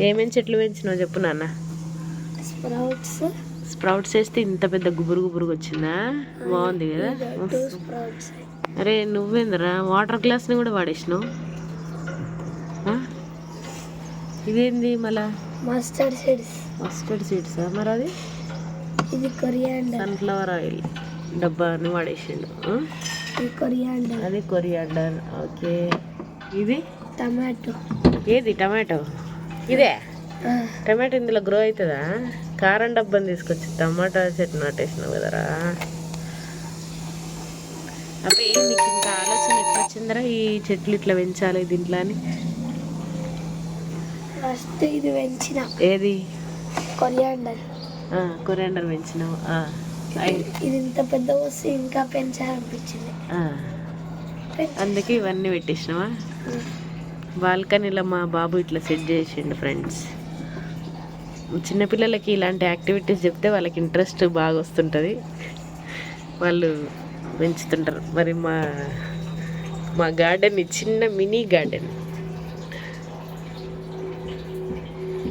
ఏమేమి చెట్లు పెంచినావు చెప్పు నాన్న? స్ప్రౌట్స్. స్ప్రౌట్స్ వేస్తే ఇంత పెద్ద గుబురు గుబురుగా వచ్చిందా? బాగుంది కదా? అరే నువ్వేందరా? వాటర్ గ్లాస్ని కూడా వాడేసినావు? ఇదేంది మళ్ళా? Mustard seeds. మస్టర్డ్ సీడ్సా మరి అది? ఇది కొరియాండర్. సన్ఫ్లవర్ ఆయిల్ డబ్బాని వాడేసిండు. ఆ? ఇది కొరియాండర్. అది కొరియాండర్. ఓకే. ఇది? టమాటో. ఏది? టమాటో? ఇదే? టమాటో ఇందులో గ్రో అవుతుందా? కారం డబ్బాని తీసుకొచ్చి టమాటా చెట్టు నాటేసినావు కదరా? అప్పుడు నీకు ఇంత ఆలోచన ఎట్లా వచ్చిందరా ఈ చెట్లు ఇట్లా పెంచాలి దీంట్లో అని? ఫస్ట్ ఇది పెంచిన. ఏది? కొరియాండర్. కొరియాండర్ పెంచినావు. ఇది ఇంత పెద్ద వస్తే ఇంకా పెంచాలనిపించింది. ఆ. అందుకే ఇవన్నీ పెట్టేసినావా? బాల్కనీలో మా బాబు ఇట్లా సెట్ చేసిండు ఫ్రెండ్స్. చిన్నపిల్లలకి ఇలాంటి యాక్టివిటీస్ చెప్తే వాళ్ళకి ఇంట్రెస్ట్ బాగా వస్తుంటుంది. వాళ్ళు పెంచుతుంటారు. మరి మా మా గార్డెన్ చిన్న మినీ గార్డెన్.